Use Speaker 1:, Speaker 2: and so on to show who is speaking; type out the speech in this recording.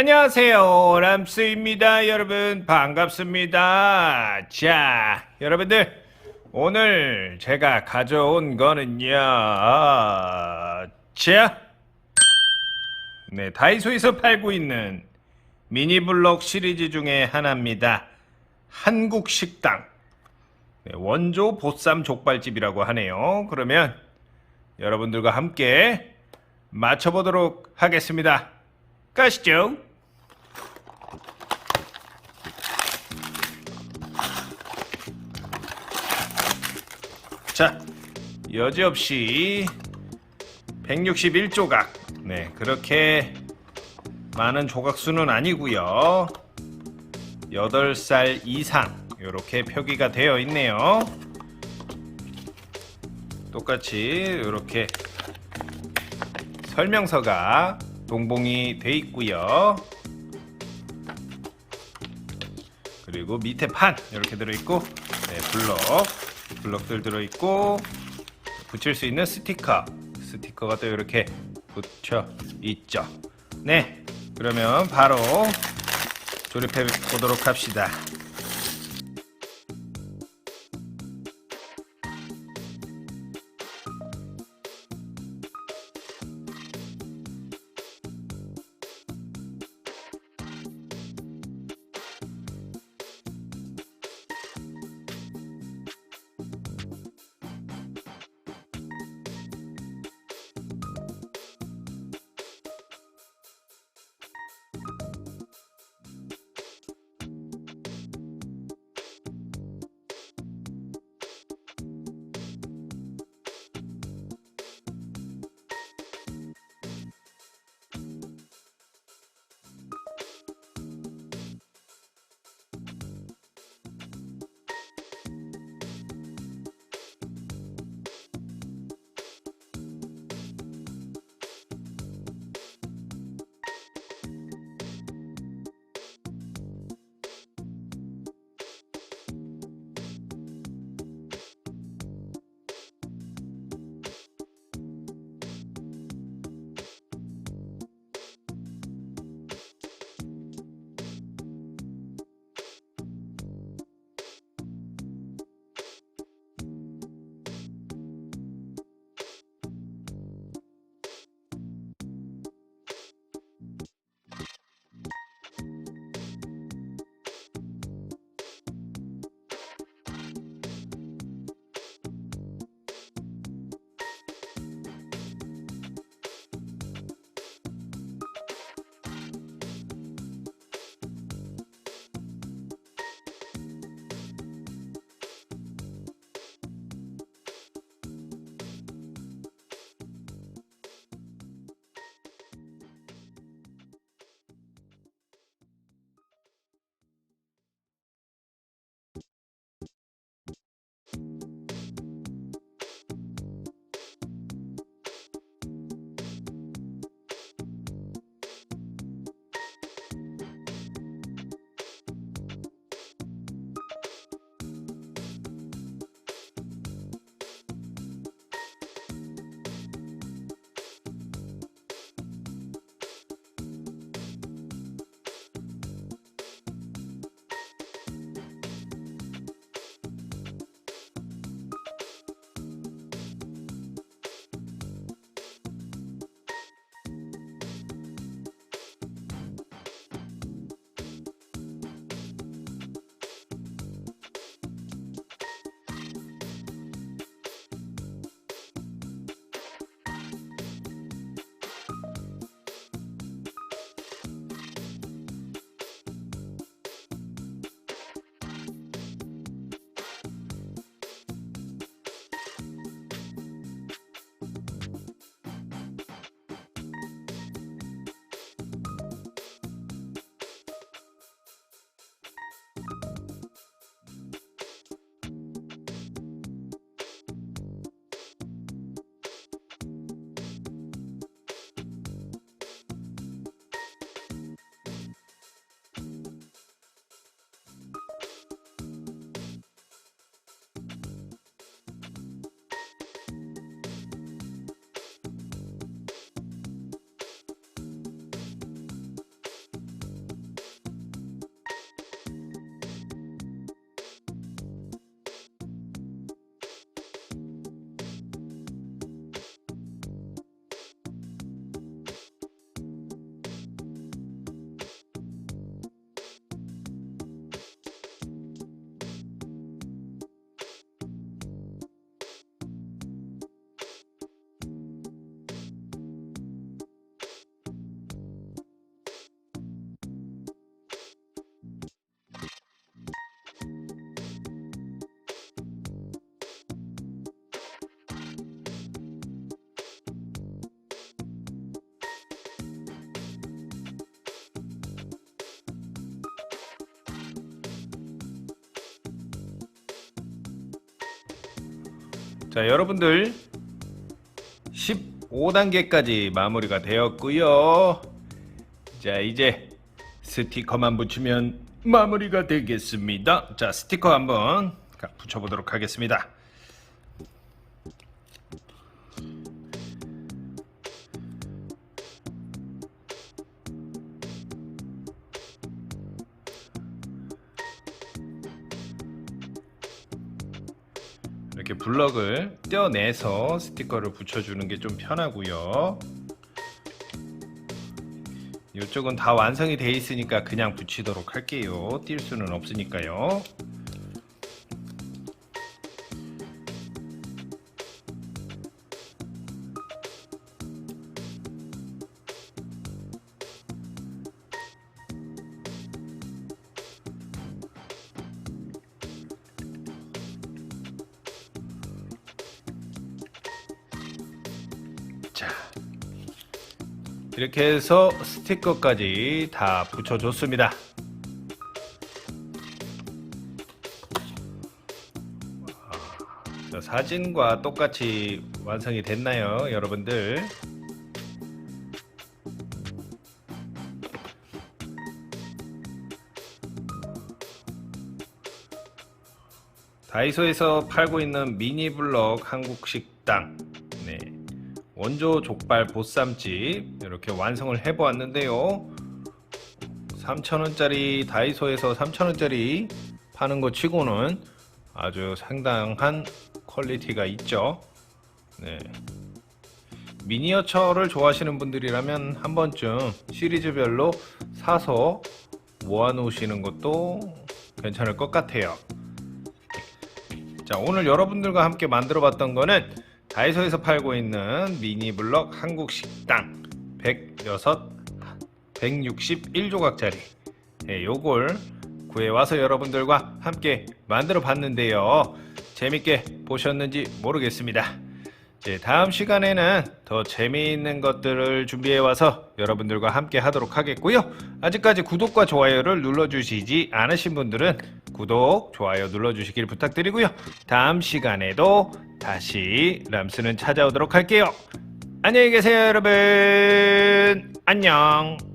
Speaker 1: 안녕하세요. 람스입니다. 여러분, 반갑습니다. 자, 여러분들, 오늘 제가 가져온 거는요, 아, 자, 네, 다이소에서 팔고 있는 미니블록 시리즈 중에 하나입니다. 한국 식당. 네, 원조 보쌈 족발집이라고 하네요. 그러면 여러분들과 함께 맞춰보도록 하겠습니다. 가시죠. 자, 여지없이 161조각. 네, 그렇게 많은 조각 수는 아니고요. 8살 이상 이렇게 표기가 되어 있네요. 똑같이 이렇게 설명서가 동봉이 돼 있고요. 그리고 밑에 판 이렇게 들어 있고 네, 블럭 블럭들 들어 있고 붙일 수 있는 스티커 스티커가 또 이렇게 붙여 있죠. 네, 그러면 바로 조립해 보도록 합시다. 자, 여러분들 15단계까지 마무리가 되었고요. 자, 이제 스티커만 붙이면 마무리가 되겠습니다. 자, 스티커 한번 가- 붙여보도록 하겠습니다. 이렇게 블럭을 떼어내서 스티커를 붙여주는 게 좀 편하고요. 이쪽은 다 완성이 돼 있으니까 그냥 붙이도록 할게요. 뛸 수는 없으니까요. 자, 이렇게 해서 스티커까지 다 붙여줬습니다. 자, 사진과 똑같이 완성이 됐나요, 여러분들? 다이소에서 팔고 있는 미니 블럭 한국 식당. 네. 원조 족발 보쌈집 이렇게 완성을 해 보았는데요. 3,000원짜리 다이소에서 3,000원짜리 파는 거 치고는 아주 상당한 퀄리티가 있죠. 네. 미니어처를 좋아하시는 분들이라면 한 번쯤 시리즈별로 사서 모아 놓으시는 것도 괜찮을 것 같아요. 자, 오늘 여러분들과 함께 만들어 봤던 거는 다이소에서 팔고 있는 미니 블럭 한국 식당 106 161조각짜리 예, 요걸 구해 와서 여러분들과 함께 만들어 봤는데요. 재밌게 보셨는지 모르겠습니다. 이제 다음 시간에는 더 재미있는 것들을 준비해 와서 여러분들과 함께 하도록 하겠고요. 아직까지 구독과 좋아요를 눌러주시지 않으신 분들은 구독, 좋아요 눌러주시길 부탁드리고요. 다음 시간에도 다시 람스는 찾아오도록 할게요. 안녕히 계세요, 여러분. 안녕.